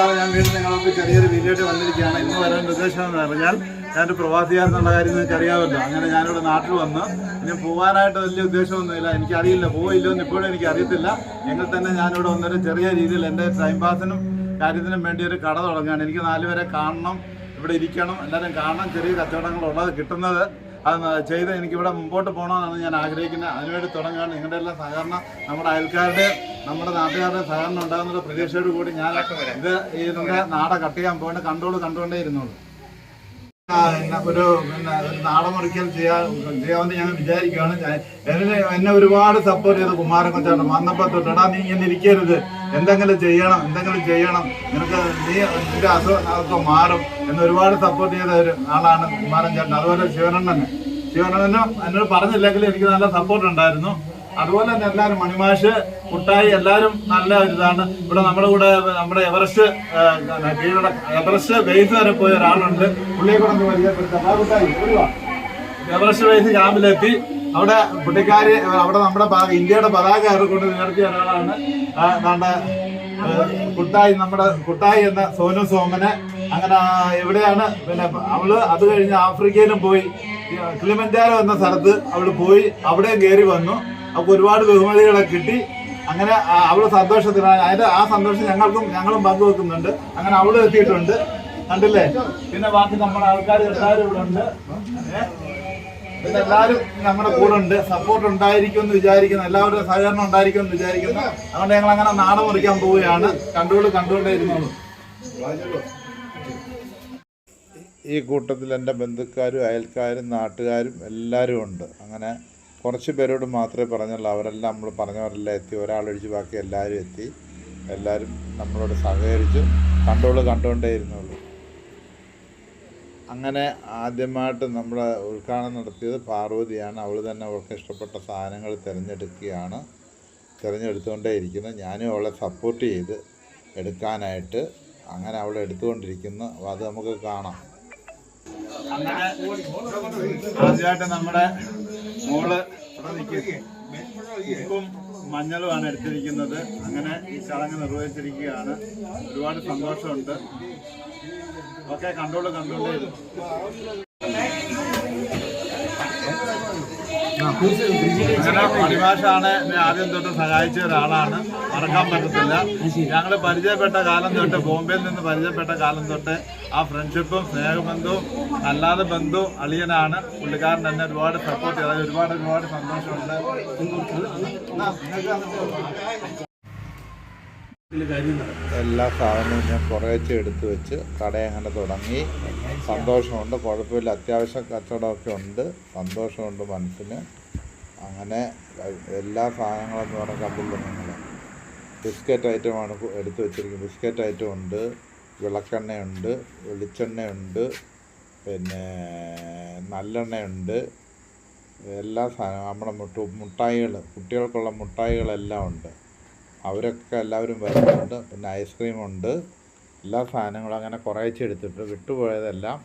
മറക്കാതെ ഞാൻ വീണ്ടും നിങ്ങൾക്ക് ചെറിയൊരു വീഡിയോ ആയിട്ട് വന്നിരിക്കുകയാണ്. ഇന്ന് വരാൻ ഉദ്ദേശം എന്ന് പറഞ്ഞാൽ ഞാനൊരു പ്രവാസിയായിരുന്നുള്ള കാര്യം നിങ്ങൾക്ക് അറിയാമല്ലോ. അങ്ങനെ ഞാനിവിടെ നാട്ടിൽ വന്ന് ഇനി പോകാനായിട്ട് വലിയ ഉദ്ദേശമൊന്നുമില്ല. എനിക്കറിയില്ല പോയില്ലോ എന്ന് ഇപ്പോഴും എനിക്ക് അറിയത്തില്ല എങ്കിൽ തന്നെ ഞാനിവിടെ വന്നൊരു ചെറിയ രീതിയിൽ എന്റെ ടൈം പാസിനും കാര്യത്തിനും വേണ്ടി ഒരു കട തുടങ്ങുകയാണ്. എനിക്ക് നാലുപേരെ കാണണം ഇവിടെ ഇരിക്കണം. എല്ലാവരും കാണണം. ചെറിയ കച്ചവടങ്ങളുള്ളത് കിട്ടുന്നത്. അത് ചെയ്ത് എനിക്കിവിടെ മുമ്പോട്ട് പോകണമെന്നാണ് ഞാൻ ആഗ്രഹിക്കുന്നത്. അതിനുവേണ്ടി തുടങ്ങുകയാണ്. നിങ്ങളുടെ എല്ലാം സഹകരണം നമ്മുടെ അയൽക്കാരുടെ നമ്മുടെ നാട്ടുകാരുടെ സഹകരണം ഉണ്ടാകുന്ന പ്രതീക്ഷയോട് കൂടി ഞാൻ ഇത് ഇതിന്റെ നാട കട്ട് ചെയ്യാൻ പോകേണ്ട കണ്ടോളൂ കണ്ടുകൊണ്ടേ ഇരുന്നോളൂ. ഒരു പിന്നെ ഒരു നാടമുറിക്കൽ ചെയ്യാ ചെയ്യാമെന്ന് ഞാൻ വിചാരിക്കുകയാണ്. എന്നെ എന്നെ ഒരുപാട് സപ്പോർട്ട് ചെയ്ത് കുമാരൻ കൊച്ചാണ്. വന്നപ്പോ തൊട്ടടാ നീ ഇങ്ങനെ ഇരിക്കരുത്. എന്തെങ്കിലും ചെയ്യണം എന്തെങ്കിലും ചെയ്യണം. നിനക്ക് നീ നിന്റെ അസുഖം മാറും എന്ന് ഒരുപാട് സപ്പോർട്ട് ചെയ്ത ഒരു ആളാണ് കുമാരൻ ചേട്ടൻ. അതുപോലെ ശിവനണ്ണൻ. ശിവനണ്ണനും എന്നോട് പറഞ്ഞില്ലെങ്കിലും എനിക്ക് നല്ല സപ്പോർട്ട് ഉണ്ടായിരുന്നു. അതുപോലെ തന്നെ എല്ലാവരും മണിമാഷ് കുട്ടായി എല്ലാവരും നല്ല ഒരിതാണ് ഇവിടെ നമ്മുടെ കൂടെ നമ്മുടെ എവറസ്റ്റ് എവറസ്റ്റ് ബേസ് വരെ പോയ ഒരാളുണ്ട്. പുള്ളിയെ കൂടെ പരിചയപ്പെടുത്താം. എവറസ്റ്റ് ബേസ് ക്യാമ്പിലെത്തി. അവിടെ പുള്ളിക്കാരി അവിടെ നമ്മുടെ ഇന്ത്യയുടെ പതാക കൊണ്ട് ഉയർത്തിയ ഒരാളാണ്. നമ്മുടെ കുട്ടായി നമ്മുടെ കുട്ടായി എന്ന സോനു സോമന്. അങ്ങനെ എവിടെയാണ്? പിന്നെ അവൾ അത് കഴിഞ്ഞ് ആഫ്രിക്കയിലും പോയി. കിളിമഞ്ചാരോ എന്ന സ്ഥലത്ത് അവൾ പോയി അവിടെ കയറി വന്നു. അവൾക്ക് ഒരുപാട് ബഹുമതികളെ കിട്ടി. അങ്ങനെ അവൾ സന്തോഷത്തിലാണ് അതിന്റെ ആ സന്തോഷം ഞങ്ങൾക്കും ഞങ്ങളും പങ്കുവെക്കുന്നുണ്ട്. അങ്ങനെ അവൾ എത്തിയിട്ടുണ്ട്. കണ്ടില്ലേ? പിന്നെ ബാക്കി നമ്മുടെ ആൾക്കാർ എല്ലാവരും ഇവിടെ ഉണ്ട്? പിന്നെ എല്ലാവരും നമ്മുടെ കൂടെ ഉണ്ട്. സപ്പോർട്ട് ഉണ്ടായിരിക്കും എന്ന് വിചാരിക്കുന്നു. എല്ലാവരുടെ സഹകരണം ഉണ്ടായിരിക്കും എന്ന് വിചാരിക്കുന്നു. അതുകൊണ്ട് ഞങ്ങൾ അങ്ങനെ നാടൻ മുറിക്കാൻ പോവുകയാണ്. കണ്ടുകൊണ്ട് കണ്ടുകൊണ്ടേ ഇരുന്നോളൂ. ഈ കൂട്ടത്തിൽ എന്റെ ബന്ധുക്കാരും അയൽക്കാരും നാട്ടുകാരും എല്ലാവരും ഉണ്ട്. അങ്ങനെ കുറച്ച് പേരോട് മാത്രമേ പറഞ്ഞുള്ളൂ. അവരെല്ലാം നമ്മൾ പറഞ്ഞവരെല്ലാം എത്തി. ഒരാളൊഴിച്ച് ബാക്കി എല്ലാവരും എത്തി. എല്ലാവരും നമ്മളോട് സഹകരിച്ചു കണ്ടോളൂ കണ്ടുകൊണ്ടേ ഇരുന്നുള്ളൂ അങ്ങനെ ആദ്യമായിട്ട് നമ്മൾ ഉദ്ഘാടനം നടത്തിയത് പാർവതിയാണ്. അവൾ തന്നെ അവൾക്ക് ഇഷ്ടപ്പെട്ട സാധനങ്ങൾ തിരഞ്ഞെടുക്കുകയാണ്. തിരഞ്ഞെടുത്തുകൊണ്ടേ ഇരിക്കുന്നത് ഞാനും അവളെ സപ്പോർട്ട് ചെയ്ത് എടുക്കാനായിട്ട്. അങ്ങനെ അപ്പോൾ അത് നമുക്ക് കാണാം. അങ്ങനെ ആദ്യമായിട്ട് നമ്മുടെ മോൾ ഉപ്പും മഞ്ഞളുമാണ് എടുത്തിരിക്കുന്നത്. അങ്ങനെ ഈ ചടങ്ങ് നിർവഹിച്ചിരിക്കുകയാണ്. ഒരുപാട് സന്തോഷമുണ്ട്. ഓക്കെ കണ്ടോളൂ കണ്ടോളൂ. അങ്ങനെ ഞാൻ ആദ്യം തൊട്ട് സഹായിച്ച ഒരാളാണ്. മറക്കാൻ പറ്റത്തില്ല. ഞങ്ങൾ പരിചയപ്പെട്ട കാലം തൊട്ട് ബോംബെയിൽ നിന്ന് പരിചയപ്പെട്ട കാലം തൊട്ട് ആ ഫ്രണ്ട്ഷിപ്പും സ്നേഹബന്ധവും അല്ലാതെ ബന്ധവും അളിയനാണ്. പുള്ളിക്കാരൻ തന്നെ ഒരുപാട് സപ്പോർട്ട് ചെയ്തത് ഒരുപാട് ഒരുപാട് സന്തോഷമുണ്ട്. എല്ലാ സാധനവും ഞാൻ കുറേച്ചെ എടുത്തു വെച്ച് കട അങ്ങനെ തുടങ്ങി. സന്തോഷമുണ്ട്. കുഴപ്പമില്ല. അത്യാവശ്യം കച്ചവടമൊക്കെ ഉണ്ട്. സന്തോഷമുണ്ട് മനസ്സിന്. അങ്ങനെ എല്ലാ സാധനങ്ങളെന്ന് പറഞ്ഞാൽ കണ്ടില്ല നിങ്ങൾ ബിസ്ക്കറ്റ് ഐറ്റമാണ് എടുത്തു വെച്ചിരിക്കുന്നത്. ബിസ്ക്കറ്റ് ഐറ്റം ഉണ്ട് വിളക്കെണ്ണയുണ്ട് വെളിച്ചെണ്ണയുണ്ട് പിന്നെ നല്ലെണ്ണയുണ്ട്. എല്ലാ സാധനവും നമ്മുടെ മുട്ട മുട്ടായികൾ കുട്ടികൾക്കുള്ള മുട്ടായികളെല്ലാം ഉണ്ട്. അവരൊക്കെ എല്ലാവരും വരുന്നുണ്ട്. പിന്നെ ഐസ്ക്രീമുണ്ട്. എല്ലാ സാധനങ്ങളും അങ്ങനെ കുറേച്ചെടുത്തിട്ട് വിട്ടുപോയതെല്ലാം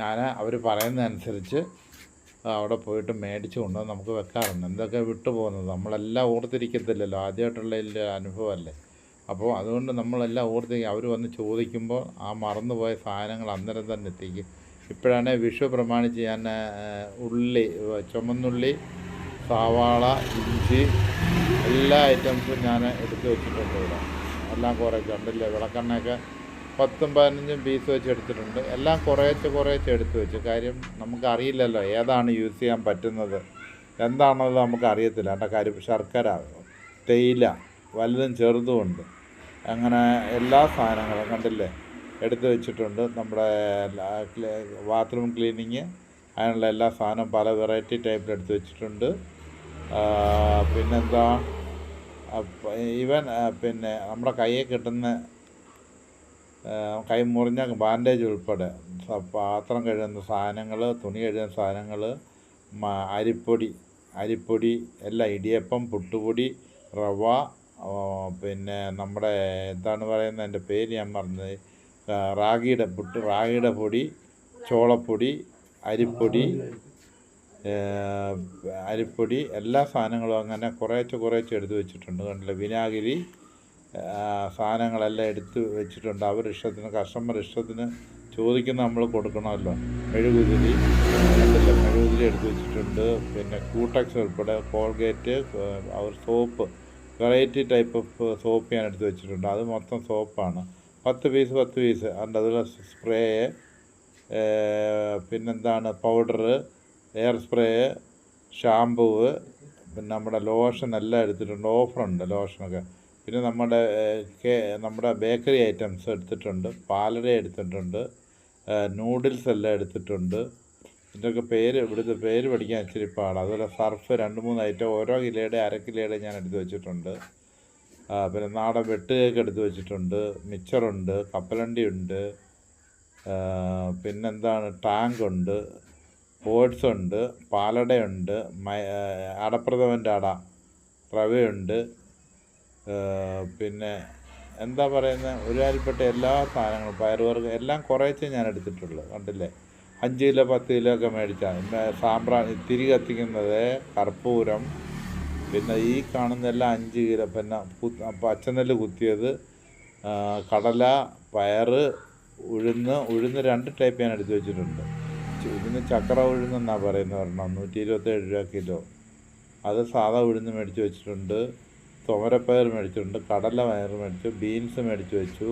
ഞാൻ അവർ പറയുന്നതനുസരിച്ച് അവിടെ പോയിട്ട് മേടിച്ചു കൊണ്ട് നമുക്ക് വെക്കാറുണ്ട്. എന്തൊക്കെ വിട്ടു പോകുന്നത്? നമ്മളെല്ലാം ഓർത്തിരിക്കത്തില്ലല്ലോ. ആദ്യമായിട്ടുള്ള അനുഭവമല്ലേ? അപ്പോൾ അതുകൊണ്ട് നമ്മളെല്ലാം ഓർത്തിരിക്കും. അവർ വന്ന് ചോദിക്കുമ്പോൾ ആ മറന്നുപോയ സാധനങ്ങൾ അന്നേരം തന്നെ എത്തിക്കും. ഇപ്പോഴാണ് വിഷു പ്രമാണിച്ച് ഞാൻ ഉള്ളി ചുമന്നുള്ളി സവാള ഇഞ്ചി എല്ലാ ഐറ്റംസും ഞാൻ എടുത്ത് വെച്ചിട്ടുണ്ട് ഇവിടെ. എല്ലാം കുറേ കണ്ടില്ലേ? വിളക്കെണ്ണയൊക്കെ പത്തും പതിനഞ്ചും പീസ് വെച്ച് എടുത്തിട്ടുണ്ട്. എല്ലാം കുറേശ്ശെ കുറേശ്ശെ എടുത്ത് വെച്ചു. കാര്യം നമുക്കറിയില്ലല്ലോ ഏതാണ് യൂസ് ചെയ്യാൻ പറ്റുന്നത്. എന്താണെന്ന് നമുക്ക് അറിയത്തില്ല. എന്റെ കാര്യം ശർക്കര തേയില വലുതും ചെറുതും ഉണ്ട്. അങ്ങനെ എല്ലാ സാധനങ്ങളും കണ്ടില്ലേ? എടുത്ത് വെച്ചിട്ടുണ്ട്. നമ്മുടെ ബാത്റൂം ക്ലീനിങ് അതിനുള്ള എല്ലാ സാധനവും പല വെറൈറ്റി ടൈപ്പിൽ എടുത്ത് വെച്ചിട്ടുണ്ട്. പിന്നെന്താ? ഈവൻ പിന്നെ നമ്മുടെ കയ്യിൽ കിട്ടുന്ന കൈ മുറിഞ്ഞ ബാൻഡേജ് ഉൾപ്പെടെ. പാത്രം കഴുകുന്ന സാധനങ്ങൾ തുണി കഴുകുന്ന സാധനങ്ങൾ അരിപ്പൊടി അരിപ്പൊടി എല്ലാം ഇടിയപ്പം പുട്ടുപൊടി റവ പിന്നെ നമ്മുടെ എന്താണ് പറയുന്നത് എന്റെ പേര് ഞാൻ പറഞ്ഞത് റാഗിയുടെ പുട്ട് റാഗിയുടെ പൊടി ചോളപ്പൊടി അരിപ്പൊടി അരിപ്പൊടി എല്ലാ സാധനങ്ങളും അങ്ങനെ കുറേച്ച് കുറേച്ച് എടുത്ത് വെച്ചിട്ടുണ്ട്. കണ്ടില്ല? വിനാഗിരി സാധനങ്ങളെല്ലാം എടുത്ത് വെച്ചിട്ടുണ്ട്. അവർ ഇഷ്ടത്തിന് കസ്റ്റമർ ഇഷ്ടത്തിന് ചോദിക്കുന്ന നമ്മൾ കൊടുക്കണമല്ലോ. മെഴുകുതിരി മെഴുകുതിരി എടുത്ത് വെച്ചിട്ടുണ്ട്. പിന്നെ കൂട്ടക്സ് ഉൾപ്പെടെ Colgate our soap variety type of soap ഞാൻ എടുത്ത് വെച്ചിട്ടുണ്ട്. അത് മൊത്തം സോപ്പാണ്. പത്ത് പീസ് പത്ത് പീസ് അതിന്റെ അതിൽ സ്പ്രേ പിന്നെന്താണ് പൗഡർ എയർ സ്പ്രേ ഷാമ്പൂ പിന്നെ നമ്മുടെ ലോഷൻ എല്ലാം എടുത്തിട്ടുണ്ട്. ഓഫറുണ്ട് ലോഷനൊക്കെ പിന്നെ നമ്മുടെ നമ്മുടെ ബേക്കറി ഐറ്റംസ് എടുത്തിട്ടുണ്ട് പാലട എടുത്തിട്ടുണ്ട് നൂഡിൽസ് എല്ലാം എടുത്തിട്ടുണ്ട്. ഇതിന്റെയൊക്കെ പേര് ഇവിടുത്തെ പേര് പഠിക്കാൻ ഇച്ചിരി പാടാണ് അതുപോലെ സർഫ് രണ്ട് മൂന്ന് ഐറ്റം ഓരോ കിലോയുടെ അര കിലോയുടെ ഞാൻ എടുത്ത് വെച്ചിട്ടുണ്ട്. പിന്നെ നാടൻ വെട്ട് കേക്ക് എടുത്ത് വെച്ചിട്ടുണ്ട് മിച്ചറുണ്ട് കപ്പലണ്ടി ഉണ്ട് പിന്നെന്താണ് ടാങ്ക് ഉണ്ട് ഓട്സ് ഉണ്ട് പാലടയുണ്ട് മൈ അടപ്രഥമന്റെ അട റവയുണ്ട് പിന്നെ എന്താ പറയുന്നത് ഒരുമാതിരിപ്പെട്ട എല്ലാ സാധനങ്ങളും പയറുവർഗം എല്ലാം കുറേച്ചേ ഞാൻ എടുത്തിട്ടുള്ളൂ കണ്ടില്ലേ? അഞ്ച് കിലോ പത്ത് കിലോ ഒക്കെ മേടിച്ചാണ് പിന്നെ സാമ്പ്രാ തിരി കത്തിക്കുന്നത് കർപ്പൂരം പിന്നെ ഈ കാണുന്നതെല്ലാം അഞ്ച് കിലോ പിന്നെ പച്ചനെല്ല് കുത്തിയത് കടല പയറ് ഉഴുന്ന് ഉഴുന്ന് രണ്ട് ടൈപ്പ് ഞാൻ എടുത്തു വെച്ചിട്ടുണ്ട്. ഉഴുന്ന് ചക്ര ഉഴുന്നെന്നാണ് പറയുന്നത് ഒരെണ്ണം നൂറ്റി ഇരുപത്തേഴ് രൂപ കിലോ. അത് സാധാ ഉഴുന്ന് മേടിച്ച് വെച്ചിട്ടുണ്ട്. തുമരപ്പയർ മേടിച്ചിട്ടുണ്ട് കടല പയർ മേടിച്ചു ബീൻസ് മേടിച്ച് വെച്ചു.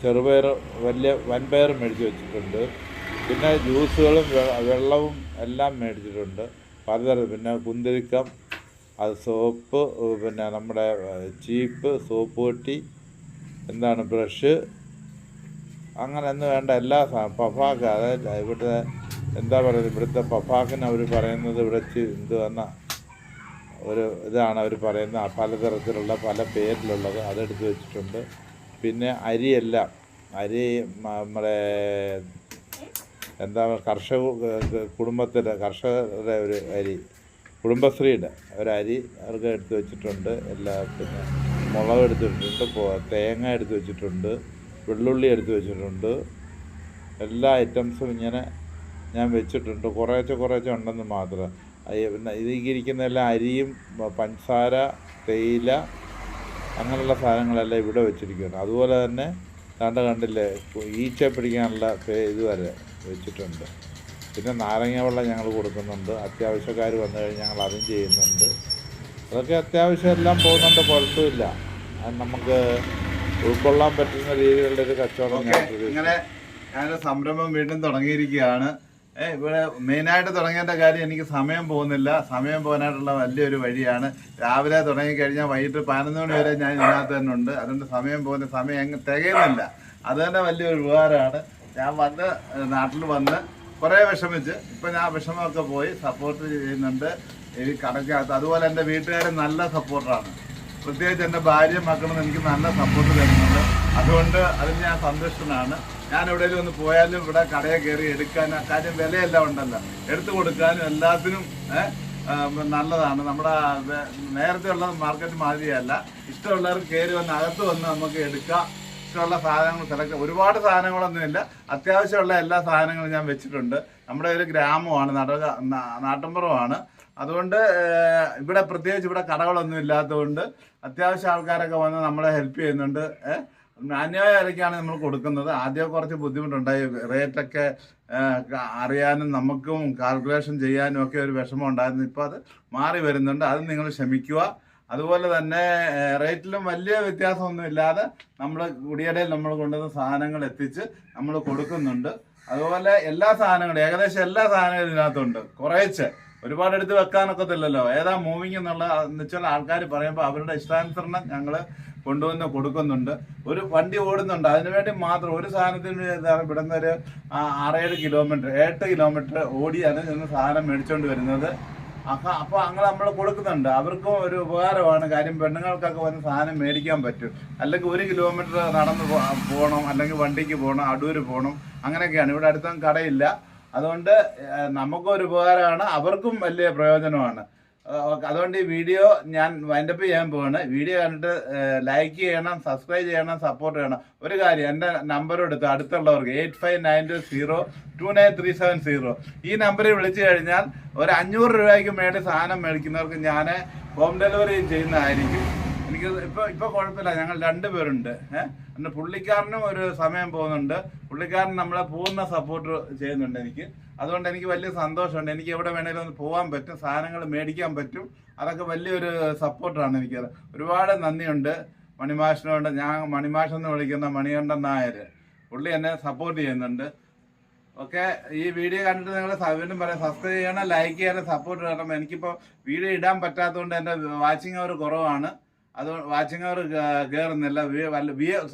ചെറുപയർ വലിയ വൻപയർ മേടിച്ച് വെച്ചിട്ടുണ്ട്. പിന്നെ ജ്യൂസുകളും വെള്ളവും എല്ലാം മേടിച്ചിട്ടുണ്ട്. പലതരം പിന്നെ കുന്തിരിക്കം അത് സോപ്പ് പിന്നെ നമ്മുടെ ചീപ്പ് സോപ്പ് പെട്ടി എന്താണ് ബ്രഷ് അങ്ങനെ എന്ന് വേണ്ട എല്ലാ പഫാക്ക് അതായത് ഇവിടുത്തെ എന്താ പറയുന്നത് ഇവിടുത്തെ പഫാക്കിന് അവർ പറയുന്നത് ഇവിടെ ചി- എന്ത് വന്ന ഒരു ഇതാണ് അവർ പറയുന്നത്. പലതരത്തിലുള്ള പല പേരിലുള്ളത് അതെടുത്ത് വെച്ചിട്ടുണ്ട്. പിന്നെ അരിയെല്ലാം അരി നമ്മുടെ എന്താ കർഷക കുടുംബത്തിന്റെ കർഷകരുടെ ഒരു അരി കുടുംബശ്രീയുടെ ഒരു അരി അവർക്ക് എടുത്തു വെച്ചിട്ടുണ്ട്. എല്ലാ പിന്നെ മുളക് എടുത്ത് വെച്ചിട്ടുണ്ട് തേങ്ങ എടുത്തു വെച്ചിട്ടുണ്ട് വെള്ളുള്ളി എടുത്തു വെച്ചിട്ടുണ്ട്. എല്ലാ ഐറ്റംസും ഇങ്ങനെ ഞാൻ വെച്ചിട്ടുണ്ട്. കുറേശ്ശെ കുറേശ്ശെ ഉണ്ടെന്ന് മാത്രം. അയ്യ, എല്ലാ അരിയും പഞ്ചസാര തേയില അങ്ങനെയുള്ള സാധനങ്ങളെല്ലാം ഇവിടെ വെച്ചിരിക്കുന്നു. അതുപോലെ തന്നെ കണ്ട കണ്ടില്ലേ ഈച്ച പിടിക്കാനുള്ള ഇതുവരെ ഇത് വരെ വെച്ചിട്ടുണ്ട്. പിന്നെ നാരങ്ങ വെള്ളം ഞങ്ങൾ കൊടുക്കുന്നുണ്ട്. അത്യാവശ്യക്കാർ വന്നു കഴിഞ്ഞാൽ ഞങ്ങൾ അതും ചെയ്യുന്നുണ്ട്. അതൊക്കെ അത്യാവശ്യം എല്ലാം പോകുന്നുണ്ട് കുഴപ്പമില്ല. അത് നമുക്ക് ഉൾക്കൊള്ളാൻ പറ്റുന്ന രീതിയിലുള്ള ഒരു കച്ചവടം ഞാൻ സംരംഭം വീണ്ടും തുടങ്ങിയിരിക്കുകയാണ്. ഇവിടെ മെയിനായിട്ട് തുടങ്ങേണ്ട കാര്യം എനിക്ക് സമയം പോകുന്നില്ല. സമയം പോകാനായിട്ടുള്ള വലിയൊരു വഴിയാണ്. രാവിലെ തുടങ്ങിക്കഴിഞ്ഞാൽ വൈകിട്ട് പതിനൊന്ന് മണി വരെ ഞാൻ ഇതിനകത്ത് തന്നെ ഉണ്ട്. അതുകൊണ്ട് സമയം പോകുന്ന സമയം അങ്ങ് തികയുന്നില്ല. അത് തന്നെ വലിയൊരു ഉപകാരമാണ്. ഞാൻ വന്ന് നാട്ടിൽ വന്ന് കുറേ വിഷമിച്ച് ഇപ്പം ഞാൻ വിഷമമൊക്കെ പോയി സപ്പോർട്ട് ചെയ്യുന്നുണ്ട്. ഈ കടക്കകത്ത് അതുപോലെ എന്റെ വീട്ടുകാരും നല്ല സപ്പോർട്ടാണ് പ്രത്യേകിച്ച് എന്റെ ഭാര്യയും മക്കളും എനിക്ക് നല്ല സപ്പോർട്ട് തരുന്നുണ്ട്. അതുകൊണ്ട് അതിൽ ഞാൻ സന്തുഷ്ടനാണ്. ഞാൻ എവിടെയെങ്കിലും ഒന്ന് പോയാലും ഇവിടെ കടയെ കയറി എടുക്കാൻ കാര്യം വിലയെല്ലാം ഉണ്ടല്ലോ. എടുത്തു കൊടുക്കാനും എല്ലാത്തിനും നല്ലതാണ്. നമ്മുടെ നേരത്തെ ഉള്ള മാർക്കറ്റ് മാതിരിയല്ല. ഇഷ്ടമുള്ളവർ കയറി വന്ന് അകത്ത് വന്ന് നമുക്ക് എടുക്കാം. ഇഷ്ടമുള്ള സാധനങ്ങൾ സെലക്ട് ഒരുപാട് സാധനങ്ങളൊന്നുമില്ല അത്യാവശ്യമുള്ള എല്ലാ സാധനങ്ങളും ഞാൻ വെച്ചിട്ടുണ്ട്. നമ്മുടെ ഒരു ഗ്രാമമാണ് നടക നാട്ടിൻപുറമാണ് അതുകൊണ്ട് ഇവിടെ പ്രത്യേകിച്ച് ഇവിടെ കടകളൊന്നും ഇല്ലാത്തതുകൊണ്ട് അത്യാവശ്യം ആൾക്കാരൊക്കെ വന്ന് നമ്മളെ ഹെൽപ്പ് ചെയ്യുന്നുണ്ട്. ഏഹ് അന്യായ വിലയ്ക്കാണ് നമ്മൾ കൊടുക്കുന്നത്. ആദ്യം കുറച്ച് ബുദ്ധിമുട്ടുണ്ടായി. റേറ്റൊക്കെ അറിയാനും നമുക്കും കാൽക്കുലേഷൻ ചെയ്യാനും ഒക്കെ ഒരു വിഷമം ഉണ്ടായിരുന്നു. ഇപ്പോൾ അത് മാറി വരുന്നുണ്ട്. അത് നിങ്ങൾ ക്ഷമിക്കുക. അതുപോലെ തന്നെ റേറ്റിലും വലിയ വ്യത്യാസമൊന്നും ഇല്ലാതെ നമ്മൾ കുടിയടയിൽ നമ്മൾ കൊണ്ടുവന്ന സാധനങ്ങൾ എത്തിച്ച് നമ്മൾ കൊടുക്കുന്നുണ്ട്. അതുപോലെ എല്ലാ സാധനങ്ങളും ഏകദേശം എല്ലാ സാധനങ്ങളും ഇതിനകത്തുണ്ട്. കുറേച്ച്. ഒരുപാട് എടുത്ത് വെക്കാനൊക്കത്തില്ലല്ലോ. ഏതാ മൂവിങ് എന്നുള്ള എന്നുവെച്ചാൽ ആൾക്കാർ പറയുമ്പോൾ അവരുടെ ഇഷ്ടാനുസരണം ഞങ്ങൾ കൊണ്ടുവന്ന് കൊടുക്കുന്നുണ്ട്. ഒരു വണ്ടി ഓടുന്നുണ്ട്. അതിനുവേണ്ടി മാത്രം ഒരു സാധനത്തിന് ഇവിടുന്ന് ഒരു ആറേഴ് കിലോമീറ്റർ എട്ട് കിലോമീറ്റർ ഓടിയാണ് ഇന്ന് സാധനം മേടിച്ചുകൊണ്ട് വരുന്നത്. അപ്പം അപ്പോൾ അങ്ങനെ നമ്മൾ കൊടുക്കുന്നുണ്ട്. അവർക്കും ഒരു ഉപകാരമാണ്. കാര്യം പെണ്ണുങ്ങൾക്കൊക്കെ വന്ന് സാധനം മേടിക്കാൻ പറ്റും. അല്ലെങ്കിൽ ഒരു കിലോമീറ്റർ നടന്ന് പോകണം അല്ലെങ്കിൽ വണ്ടിക്ക് പോകണം അടൂര് പോകണം അങ്ങനെയൊക്കെയാണ്. ഇവിടെ അടുത്തൊന്നും കടയില്ല. അതുകൊണ്ട് നമുക്കും ഒരു ഉപകാരമാണ്. അവർക്കും വലിയ പ്രയോജനമാണ്. അതുകൊണ്ട് ഈ വീഡിയോ ഞാൻ വൈൻഡപ്പ് ചെയ്യാൻ പോവാണ്. വീഡിയോ കണ്ടിട്ട് ലൈക്ക് ചെയ്യണം സബ്സ്ക്രൈബ് ചെയ്യണം സപ്പോർട്ട് ചെയ്യണം. ഒരു കാര്യം എന്റെ നമ്പർ എടുത്ത് അടുത്തുള്ളവർക്ക് eight five nine two zero two nine three seven zero ഈ നമ്പറിൽ വിളിച്ചു കഴിഞ്ഞാൽ ഒരു അഞ്ഞൂറ് രൂപയ്ക്ക് മേടി സാധനം മേടിക്കുന്നവർക്ക് ഞാൻ ഹോം ഡെലിവറി ചെയ്യുന്നതായിരിക്കും. എനിക്ക് ഇപ്പൊ ഇപ്പൊ കുഴപ്പമില്ല. ഞങ്ങൾ രണ്ടുപേരുണ്ട് ഏഹ് പുള്ളിക്കാരനും ഒരു സമയം പോകുന്നുണ്ട്. പുള്ളിക്കാരൻ നമ്മളെ പൂർണ സപ്പോർട്ട് ചെയ്യുന്നുണ്ട് എനിക്ക്. അതുകൊണ്ട് എനിക്ക് വലിയ സന്തോഷമുണ്ട്. എനിക്ക് എവിടെ വേണേലും ഒന്ന് പോകാൻ പറ്റും. സാധനങ്ങൾ മേടിക്കാൻ പറ്റും. അതൊക്കെ വലിയൊരു സപ്പോർട്ടാണ് എനിക്ക്. ഒരുപാട് നന്ദിയുണ്ട് മണിമാഷിനോട്. ഞാൻ മണിമാഷ് എന്ന് വിളിക്കുന്ന മണികണ്ഠൻ നായർ. പുള്ളി എന്നെ സപ്പോർട്ട് ചെയ്യുന്നുണ്ട്. ഓക്കെ ഈ വീഡിയോ കണ്ടിട്ട് നിങ്ങൾ വീണ്ടും പറയാം. സബ്സ്ക്രൈബ് ചെയ്യണം ലൈക്ക് ചെയ്യണം സപ്പോർട്ട് ചെയ്യണം. എനിക്കിപ്പോൾ വീഡിയോ ഇടാൻ പറ്റാത്തതുകൊണ്ട് എന്റെ വാച്ചിങ് അവർ കുറവാണ്. അത് വാച്ചിങ് അവർ കയറുന്നില്ല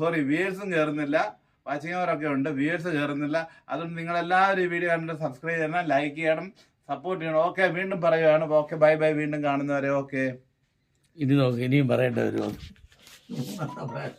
സോറി വ്യൂവേഴ്സും കയറുന്നില്ല വാച്ചിങ് അവരൊക്കെ ഒക്കെ ഉണ്ട് വ്യൂവേഴ്സ് കയറുന്നില്ല അതുകൊണ്ട് നിങ്ങളെല്ലാവരും ഈ വീഡിയോ കണ്ടിട്ട് സബ്സ്ക്രൈബ് ചെയ്യണം ലൈക്ക് ചെയ്യണം സപ്പോർട്ട് ചെയ്യണം. ഓക്കെ വീണ്ടും പറയുകയാണ്. ഓക്കെ ബൈ ബൈ വീണ്ടും കാണുന്നവരെ ഓക്കെ ഇനി നോക്ക് ഇനിയും പറയേണ്ടി വരുമോ?